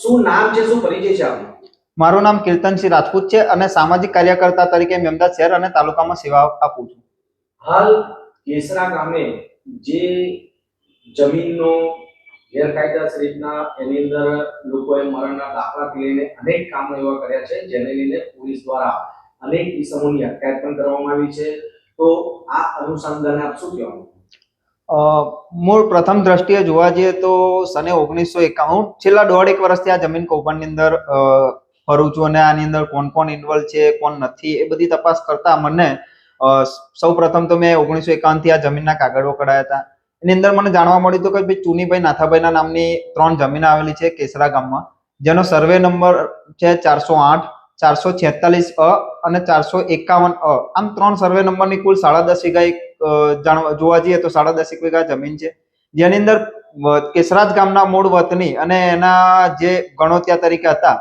શું નામ છે શું પરિચય છે આપનો? મારું નામ કીર્તનસિંહ રાજપૂત છે અને સામાજિક કાર્યકર્તા તરીકે મેમદાદ શહેર અને તાલુકામાં સેવા આપું છું. હાલ કેસરા ગામે જે જમીનનો ગેરકાયદેસર રીતના એની અંદર લોકોએ મરણના દાખલાથી લઈને અનેક કામો એવા કર્યા છે જેને લઈને પોલીસ દ્વારા અનેક ઇસમોની અટકાયત પણ કરવામાં આવી છે. તો આ અનુસંધાને આપ શું કહેવાનું મૂળ પ્રથમ દ્રષ્ટિએ જોવા જઈએ તો સને ઓગણીસો એકાણું છેલ્લા દોઢ એક વર્ષથી આ જમીન કૌભાંડની અંદર ફરું છું અને આની અંદર કોણ કોણ ઇન્વોલ્વ છે, કોણ નથી, એ બધી તપાસ કરતા મને સૌ પ્રથમ તો મેં ઓગણીસો એકાવનથી આ જમીનના કાગળો કઢાયા હતા. એની અંદર મને જાણવા મળ્યું હતું કે ભાઈ ચુનીભાઈ નાથાભાઈના નામની ત્રણ જમીન આવેલી છે કેસરા ગામમાં, જેનો સર્વે નંબર છે ચારસો આઠ, ચારસો છેતાલીસ અ અને ચારસો એકાવન અ. આમ ત્રણ સર્વે નંબરની કુલ સાડા દસ વીઘા એક જાણવા, જોવા જઈએ તો સાડા દસ એક વીઘા જમીન છે. જેની અંદર કેસરાજ ગામના મૂળ વતની અને એના જે ગણોત્યા તરીકે હતા,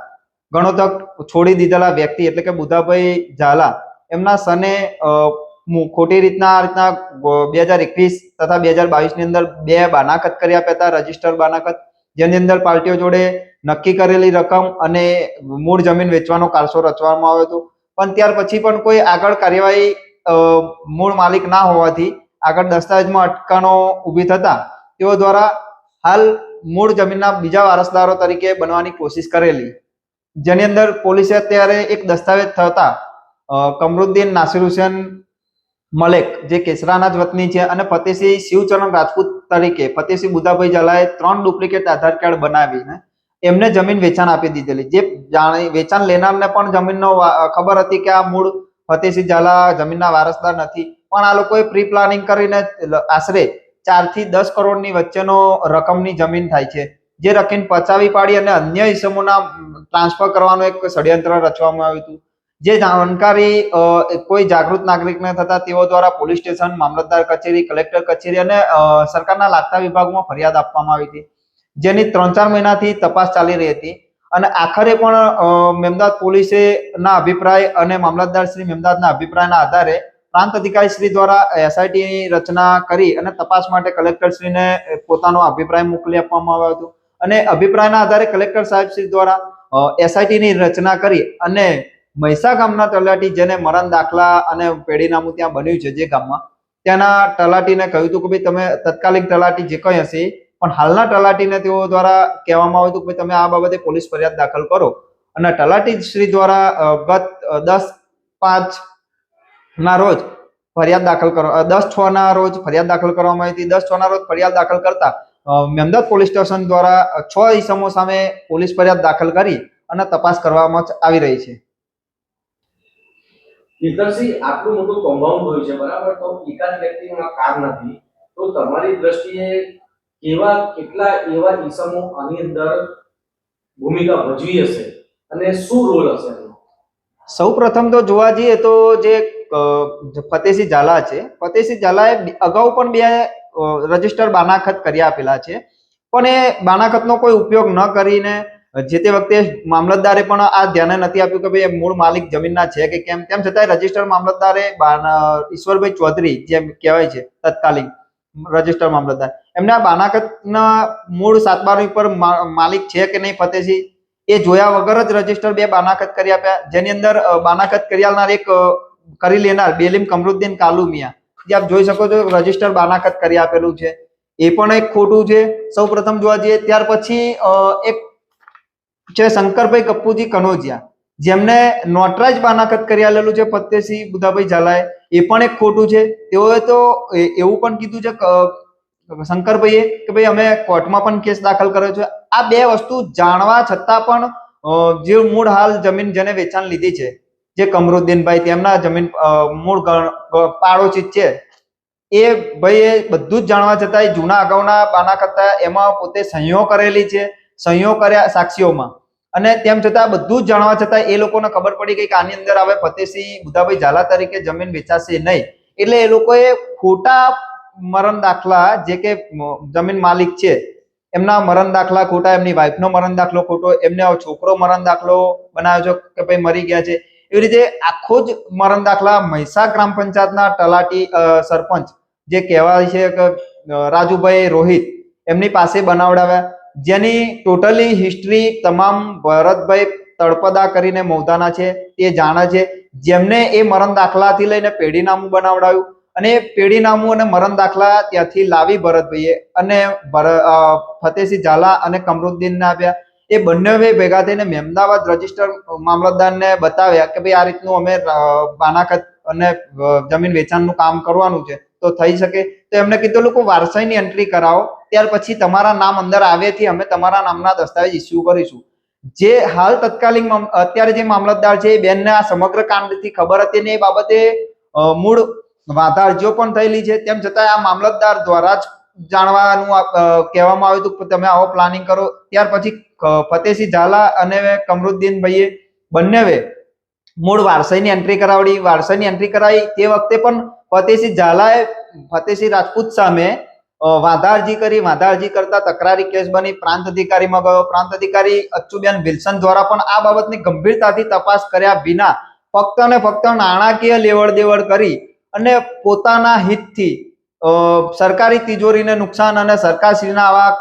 ગણોતક છોડી દીધેલા વ્યક્તિ એટલે કે બુધાભાઈ ઝાલા, એમના સને ખોટી રીતના, આ રીતના બે હજાર એકવીસ તથા બે હજાર બાવીસની અંદર બે બાનાકત કરી આપ્યા હતા, રજિસ્ટર બાનાકત, જેની અંદર પાર્ટીઓ જોડે નક્કી કરેલી રકમ અને મૂળ જમીન વેચવાનો કારસો રચવામાં આવ્યો હતો. પણ ત્યાર પછી પણ કોઈ આગળ કાર્યવાહી મૂળ માલિક ના હોવાથી આગળ દસ્તાવેજમાં અટકણો ઊભી થતા તેઓ દ્વારા હાલ મૂળ જમીનના બીજા વારસદારો તરીકે બનવાની કોશિશ કરેલી. જેની અંદર પોલીસે અત્યારે એક દસ્તાવેજ થતા કમરુદ્દીન નાસિર હુસેન મલેક, જે કેસરાના જ વતની છે, અને ફતેસિંહ શિવચરણ રાજપૂત તરીકે ફતેસિંહ બુધાભાઈ ઝાલાએ ત્રણ ડુપ્લિકેટ આધાર કાર્ડ બનાવીને એમને જમીન વેચાણ આપી દીધેલી. જે જાણી, વેચાણ લેનારને પણ જમીનનો ખબર હતી કે આ મૂળ ફતેસિંહ ઝાલા જમીનના વારસદાર નથી. પણ આ લોકોએ પ્રી પ્લાનિંગ કરીને આશરે ચારથી દસ કરોડની વચ્ચેનો રકમની જમીન થાય છે. જે રકમ પચાવી પાડી અને અન્ય ઇસમોના ટ્રાન્સફર કરવાનું એક ષડયંત્ર રચવામાં આવ્યું હતું. જે જાણકારી કોઈ જાગૃત નાગરિકને થતા તેઓ દ્વારા પોલીસ સ્ટેશન, મામલતદાર કચેરી, કલેક્ટર કચેરી અને સરકારના લાગતા વિભાગમાં ફરિયાદ આપવામાં આવી હતી. જેની ત્રણ ચાર મહિનાથી તપાસ ચાલી રહી હતી. અને આખરે પણ મેમદાદ પોલીસે ના અભિપ્રાય અને મામલતદાર શ્રી મેમદાદના અભિપ્રાયના આધારે પ્રાંત અધિકારી શ્રી દ્વારા એસઆઈટીની રચના કરી અને તપાસ માટે કલેક્ટર શ્રીને પોતાનો અભિપ્રાય મોકલી આપવામાં આવ્યો હતો. અને અભિપ્રાયના આધારે કલેક્ટર સાહેબ શ્રી દ્વારા એસઆઈટીની રચના કરી અને મહીસા ગામના તલાટી જેને મરણ દાખલા અને પેઢીનામું ત્યાં બન્યું છે જે ગામમાં, ત્યાંના તલાટીને કહ્યું હતું કે ભાઈ તમે તત્કાલિક તલાટી જે કંઈ હશે પણ હાલના તલાટીને તેઓ દ્વારા કહેવામાં આવ્યું હતું કે તમે આ બાબતે પોલીસ ફરિયાદ દાખલ કરો. અને તલાટી શ્રી દ્વારા ગત દસ પાંચ ના રોજ ફરિયાદ દાખલ કરો દસ છ ના રોજ ફરિયાદ દાખલ કરવામાં આવી હતી. દસ છ ના રોજ ફરિયાદ દાખલ કરતા મેમદાદ પોલીસ સ્ટેશન દ્વારા છ ઈસમો સામે પોલીસ ફરિયાદ દાખલ કરી અને તપાસ કરવામાં આવી રહી છે. તમારી દ્રષ્ટિએ કેવા કેટલા એવા ઈસમો આની અંદર ભૂમિકા ભજવી હશે અને શું રોલ હશે સૌ પ્રથમ તો જોવા જઈએ તો જે ફતેહસિંહ ઝાલા છે, ફતેહસિંહ ઝાલાએ અગાઉ પણ બે રજિસ્ટર બાનાખત કરી આપેલા છે. પણ એ બાનાખતનો કોઈ ઉપયોગ ન કરીને જે તે વખતે મામલતદારે પણ આ ધ્યાને નથી આપ્યું કે ભાઈ મૂળ માલિક જમીનના છે કે કેમ. તેમ છતાંય રજિસ્ટર મામલતદારે ઈશ્વરભાઈ ચૌધરી જેમ કહેવાય છે, તત્કાલીન રજિસ્ટર મામલતદાર. એમને બાનાકતના મૂળ સાતબારી પર માલિક છે કે નહીં ફતેસિંહ એ જોયા વગર જ રજિસ્ટર બે બાનાખત કરી આપ્યા. જેની અંદર બાનાકત કરી આલનાર એક કરી લેનાર બેલીમ કમરુદ્દીન કાલુમિયા. જે આપ જોઈ શકો છો, રજિસ્ટર બાનાખત કરી આપેલું છે. એ પણ એક ખોટું છે. સૌ પ્રથમ જોવા જઈએ, ત્યાર પછી એક છે શંકરભાઈ કપ્પુજી કનોજિયા. જેમને નોટરાજ બાનાખત કરી આલેલું છે ફતેસિંહ બુધાભાઈ ઝાલાએ. એ પણ એક ખોટું છે. તેઓએ તો એવું પણ કીધું છે શંકરભાઈએ કે ભાઈ અમે કોર્ટમાં પણ કેસ દાખલ કર્યો છે. આ બે વસ્તુ જાણવા છતાં પણ જે મૂળ હાલ જમીન જેને વેચાણ લીધી છે, જે કમરુદ્દીનભાઈ તેમના જમીન મૂળ પાડોશી છે, એ ભાઈ એ બધું જ જાણવા છતાંય જૂના અગાઉના બાના કરતા એમાં પોતે સહીઓ કરેલી છે સહીઓ કર્યા સાક્ષીઓમાં. અને તેમ છતાં બધું જ જાણવા છતાં એ લોકોને ખબર પડી ગઈ કે આની અંદર હવે ફતેસિંહ બુધાભાઈ ઝાલા તરીકે જમીન વેચાશે નહીં. એટલે એ લોકોએ ખોટા મરણ દાખલા જે કે જમીન માલિક છે, એમના મરણ દાખલા ખોટા, એમની વાઈફનો મરણ દાખલો ખોટો, એમને છોકરો મરણ દાખલો બનાવ્યો છે કે ભાઈ મરી ગયા છે. એવી રીતે આખો જ મરણ દાખલા મહીસા ગ્રામ પંચાયતના તલાટી સરપંચ જે કહેવાય છે કે રાજુભાઈ રોહિત એમની પાસે બનાવડાવ્યા. જેની ટોટલી હિસ્ટ્રી તમામ ભરતભાઈ તળપદા કરીને મૌદાના છે, તે જાણે છે. જેમને એ મરણ દાખલાથી લઈને પેઢીનામું બનાવડાવ્યું અને એ પેઢીનામું અને મરણ દાખલા ત્યાંથી લાવી ભરતભાઈએ અને ફતેહસિંહ ઝાલા અને કમરુદ્દીનને આપ્યા. એ બંને ભેગા થઈને મહેમદાવાદ રજિસ્ટર મામલતદારને બતાવ્યા કે ભાઈ આ રીતનું અમે બાનાકત અને જમીન વેચાણનું કામ કરવાનું છે. તો થઈ શકે. તો એમને કીધું લોકો વારસાઈની એન્ટ્રી કરાવો. ત્યાર પછી તમારા નામ અંદર આવેથી અમે તમારા નામના દસ્તાવેજ ઇસ્યુ કરીશું. જે હાલ તત્કાલીન અત્યારે જે મામલતદાર છે એ બેનને આ સમગ્ર કાંડથી ખબર હતી ને એ બાબતે મૂળ વાંધા અરજીઓ પણ થયેલી છે તેમ છતાં આ મામલતદાર દ્વારા જ જાણવાનું કહેવામાં આવ્યું હતું તમે આવો પ્લાનિંગ કરો. ત્યાર પછી અ, ફતેહસિંહ ઝાલા અને કમરુદ્દીન ભાઈએ બંનેવે મૂળ વારસાઈની એન્ટ્રી કરાવડી વારસાઈની એન્ટ્રી કરાવી. તે વખતે પણ ફતેહસિંહ ઝાલાએ ફતેસિંહ રાજપૂત સામે વાંધારજી કરી, વાંધારજી કરતા તકરારી કેસ બની. પ્રાંત અધિકારીમાં ગયો. પ્રાંત અધિકારી અચ્યુબેન વિલ્સન દ્વારા પણ આ બાબતની ગંભીરતાથી તપાસ કર્યા વિના ફક્ત ને ફક્ત નાણાકીય લેવડ દેવડ કરી અને પોતાના હિતથી સરકારી તિજોરીને નુકસાન અને સરકારશ્રીના આવા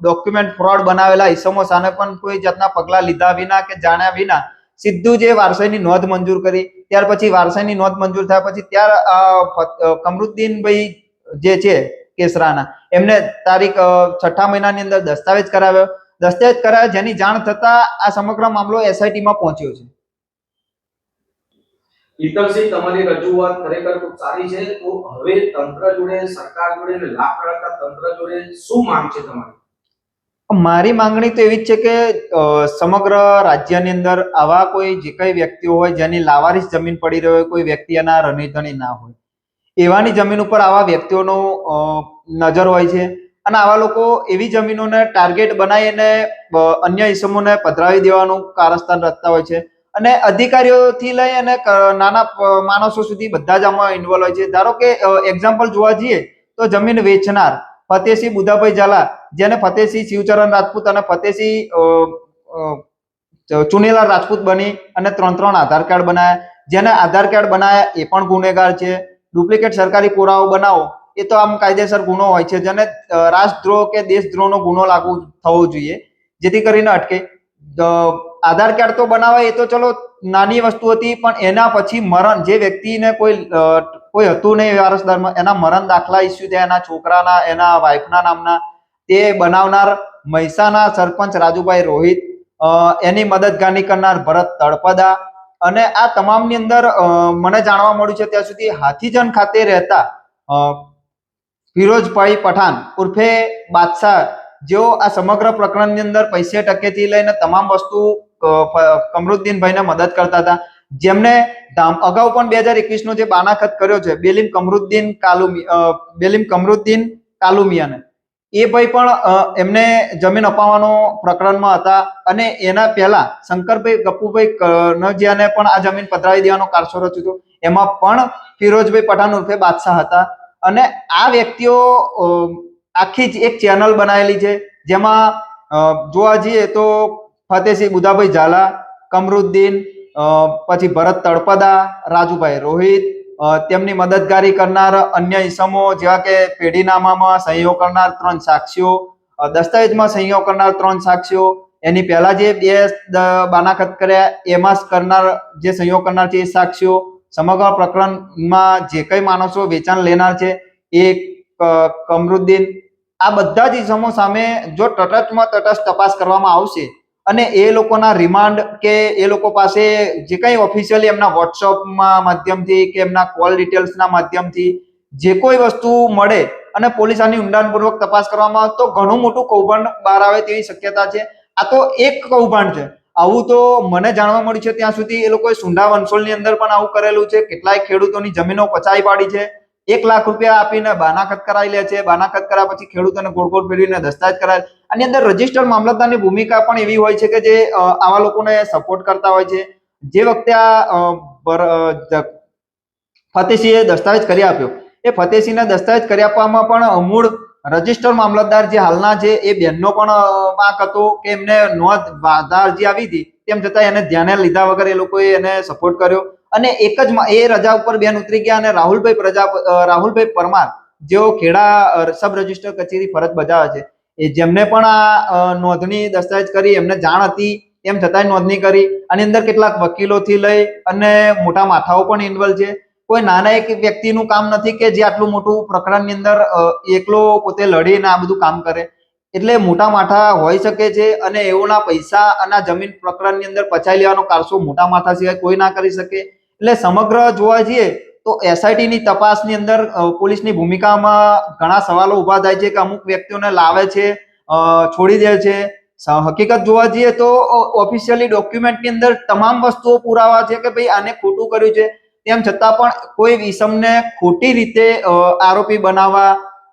ડોક્યુમેન્ટ ફ્રોડ બનાવેલા ઈસમો સામે પણ કોઈ જાતના પગલાં લીધા વિના કે જાણ્યા વિના સીધું જે વારસાઈની નોંધ મંજૂર કરી. ત્યાર પછી વારસાઈની નોંધ મંજૂર થયા પછી ત્યાર કમરુદ્દીનભાઈ જે છે કેસરાના, એમને તારીખ છઠ્ઠા મહિનાની અંદર દસ્તાવેજ કરાવ્યો. દસ્તાવેજ કરાવ્યો જેની જાણ થતા આ સમગ્ર મામલો એસઆઈટીમાં પહોંચ્યો છે. ઈતલસિંહ તમારી રજૂઆત ખરેખર ખૂબ સારી છે. તો હવે તંત્ર જોડે, સરકાર જોડે લાભ તંત્ર જોડે શું માંગ છે તમારી? મારી માંગણી તો એવી જ છે કે સમગ્ર રાજ્યની અંદર આવા કોઈ જે કઈ વ્યક્તિઓ હોય, જેની લાવારીસ જમીન પડી રહી હોય, કોઈ વ્યક્તિ એના રણીધણી ના હોય. એવાની જમીન ઉપર આવા વ્યક્તિઓનો નજર હોય છે અને આવા લોકો એવી જમીનોને ટાર્ગેટ બનાવીને અન્ય ઇસમોને પધરાવી દેવાનું કારસ્થાન રચતા હોય છે. અને અધિકારીઓથી લઈ અને નાના માણસો સુધી બધા જ આમાં ઇન્વોલ્વ હોય છે. ધારો કે એક્ઝામ્પલ જોવા જઈએ, તો જમીન વેચનાર ફતેહસિંહ બુધાભાઈ ઝાલા જેને ફતેહસિંહ શિવચરણ રાજપૂત અને ફતેહસિંહ અ, રાજપૂત બની અને ત્રણ ત્રણ આધાર કાર્ડ બનાવ્યા જેને આધાર કાર્ડ બનાવ્યા એ પણ ગુનેગાર છે. ડુપ્લિકેટ સરકારી પુરાવો બનાવો એ તો આમ કાયદેસર ગુનો હોય છે. જેને રાષ્ટ્રદ્રોહ કે દેશદ્રોહનો ગુનો લાગુ થવો જોઈએ. જેથી કરીને અટકે. આધાર કાર્ડ તો બનાવે એ તો ચલો નાની વસ્તુ હતી પણ એના પછી મરણ જે વ્યક્તિને કોઈ કોઈ હતું નહીં વારસદારમાં. એના મરણ દાખલા ઇસ્યુ થયા, એના છોકરાના, એના વાઇફના નામના. તે બનાવનાર મહેસાણા સરપંચ રાજુભાઈ રોહિત એની મદદગારની કરનાર ભરત તળપદા. અને આ તમામની અંદર મને જાણવા મળ્યું છે ત્યાં સુધી હાથીજન ખાતે રહેતા ફિરોજભાઈ પઠાણ ઉર્ફે બાદશાહ. જેઓ આ સમગ્ર પ્રકરણની અંદર પૈસે ટકેથી લઈને તમામ વસ્તુ કમરુદ્દીનભાઈને મદદ કરતા હતા. જેમને અગાઉ પણ બે હજાર એકવીસ નો જે બાનાખત કર્યો છે, બેલીમ કમરુદ્દીન કાલુમી બેલિમ કમરુદ્દીન કાલુમિયાને, એ ભાઈ પણ એમને જમીન અપાવવાનો પ્રકરણમાં હતા અને એના પહેલા શંકરભાઈ ગપુભાઈ કનોજિયાને પણ આ જમીન પધરાવી દેવાનો કારસો રચ્યો હતો. એમાં પણ ફિરોજભાઈ પઠાણ ઉર્ફે બાદશાહ હતા અને આ વ્યક્તિઓ આખી જ એક ચેનલ બનાવેલી છે, જેમાં જોવા જઈએ તો ફતેસિંહ બુધાભાઈ ઝાલા, કમરુદ્દીન પછી ભરત તળપદા, રાજુભાઈ રોહિત તેમની મદદગારી કરનાર અન્ય ઈસમો જેવા કે પેઢીનામામાં સહીઓ કરનાર ત્રણ સાક્ષીઓ દસ્તાવેજમાં સહીઓ કરનાર ત્રણ સાક્ષીઓ, એની પહેલા જે બે બાનાખત કર્યા, એમાં કરનાર, જે સહીઓ કરનાર છે એ સાક્ષીઓ, સમગ્ર પ્રકરણમાં જે કઈ માણસો વેચાણ લેનાર છે એ કમરુદ્દીન, આ બધા જ ઇસમો સામે જો તટસ્થમાં તટસ્થ તપાસ કરવામાં આવશે અને એ લોકોના રિમાન્ડ કે એ લોકો પાસે જે કંઈ ઓફિશિયલી એમના વોટ્સઅપમાં માધ્યમથી કે એમના કોલ ડિટેલ્સના માધ્યમથી જે કોઈ વસ્તુ મળે અને પોલીસ આની ઊંડાણપૂર્વક તપાસ કરવામાં આવે તો ઘણું મોટું કૌભાંડ બહાર આવે તેવી શક્યતા છે. આ તો એક કૌભાંડ છે. આવું તો મને જાણવા મળ્યું છે ત્યાં સુધી એ લોકોએ સુંઢા વંશોલની અંદર પણ આવું કરેલું છે. કેટલાય ખેડૂતોની જમીનો પચાવી પાડી છે. એક લાખ રૂપિયા આપીને બાનાખત કરાવી લે છે. બાનાખત કર્યા પછી ખેડૂતોને ગોળ ગોળ ફેરવીને દસ્તાવેજ કરાવે આની અંદર રજિસ્ટર મામલતદારની ભૂમિકા પણ એવી હોય છે કે જે આવા લોકોને સપોર્ટ કરતા હોય છે. જે વખતે આ ફતેહસિંહે દસ્તાવેજ કરી આપ્યો. એ ફતેહસિંહને દસ્તાવેજ કરી આપવામાં પણ મૂળ રજિસ્ટર મામલતદાર જે હાલના છે, એ બેનનો પણ વાંક હતો કે એમને નોંધ વાંધા અરજી આવી હતી, તેમ છતાં એને ધ્યાને લીધા વગર એ લોકોએ એને સપોર્ટ કર્યો. અને એક જ એ રજા ઉપર બેન ઉતરી ગયા અને રાહુલભાઈ પ્રજા રાહુલભાઈ પરમાર, જેઓ ખેડા સબ રજિસ્ટર કચેરી ફરજ બજાવે છે, એ જેમને પણ આ નોંધણી દસ્તાવેજ કરી, એમને જાણ હતી એમ છતાંય નોંધણી કરી. આની અંદર કેટલાક વકીલોથી લઈ અને મોટા માથાઓ પણ ઇન્વોલ્વ છે. કોઈ નાના એક વ્યક્તિનું કામ નથી કે જે આટલું મોટું પ્રકરણની અંદર એકલો પોતે લડીને આ બધું કામ કરે. એટલે મોટા માથા હોઈ શકે છે અને એઓના પૈસા અને જમીન પ્રકરણની અંદર પચાવી લેવાનો કારસો મોટા માથા સિવાય કોઈ ના કરી શકે. એટલે સમગ્ર જોવા જઈએ તો એસઆઈટી ની તપાસની અંદર પોલીસની ભૂમિકામાં ઘણા સવાલો ઊભા થાય છે કે અમુક વ્યક્તિઓને લાવે છે છોડી દે છે. હકીકત જોવા જઈએ તો ઓફિશિયલી ડોક્યુમેન્ટની અંદર તમામ વસ્તુઓ પુરાવા છે કે ભાઈ આને ખોટું કર્યું છે. તેમ છતાં પણ કોઈ વિષમને ખોટી રીતે આરોપી બનાવવા,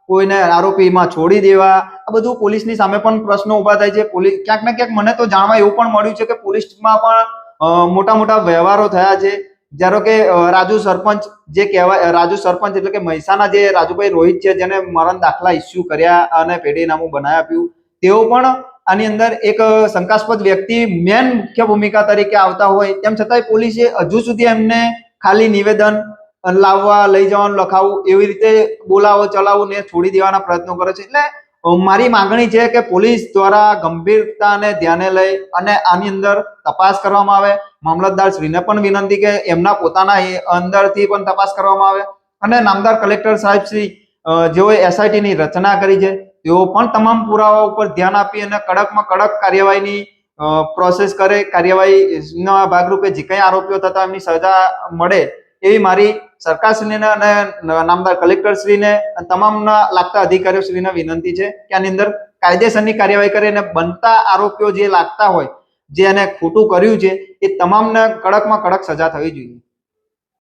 કોઈને આરોપીમાં છોડી દેવા, આ બધું પોલીસની સામે પણ પ્રશ્નો ઊભા થાય છે. પોલીસ ક્યાંક ને ક્યાંક મને તો જાણવા એવું પણ મળ્યું છે કે પોલીસમાં પણ મોટા મોટા વ્યવહારો થયા છે. ધારો કે રાજુ સરપંચ જે કહેવાય રાજુ સરપંચ એટલે કે મહેસાણા જે રાજુભાઈ રોહિત છે, જેને મરણ દાખલા ઇસ્યુ કર્યા અને પેઢીનામું બનાવી આપ્યું, તેઓ પણ આની અંદર એક શંકાસ્પદ વ્યક્તિ મેન મુખ્ય ભૂમિકા તરીકે આવતા હોય. તેમ છતાંય પોલીસે હજુ સુધી એમને ખાલી નિવેદન લાવવા, લઈ જવાનું, લખાવવું, એવી રીતે બોલાવો, ચલાવો ને છોડી દેવાના પ્રયત્નો કરે છે. એટલે મારી માંગણી છે કે પોલીસ દ્વારા ગંભીરતાને ધ્યાને લઈ અને આની અંદર તપાસ કરવામાં આવે. મામલતદાર શ્રીને પણ વિનંતી કે એમના પોતાના અંદરથી પણ તપાસ કરવામાં આવે. અને નામદાર કલેક્ટર સાહેબ શ્રી જેઓએ એસઆઈટી ની રચના કરી છે, તેઓ પણ તમામ પુરાવા ઉપર ધ્યાન આપી અને કડકમાં કડક કાર્યવાહીની પ્રોસેસ કરે કાર્યવાહીના ભાગરૂપે જે કંઈ આરોપીઓ થતા એમની સજા મળે એવી મારી સરકારશ્રીને અને નામદાર કલેક્ટરશ્રીને તમામના લાગતા અધિકારીઓશ્રીને વિનંતી છે કે આની અંદર કાયદેસરની કાર્યવાહી કરી અને બનતા આરોપીઓ જે લાગતા હોય, જે એને ખોટું કર્યું છે, એ તમામને કડકમાં કડક સજા થવી જોઈએ.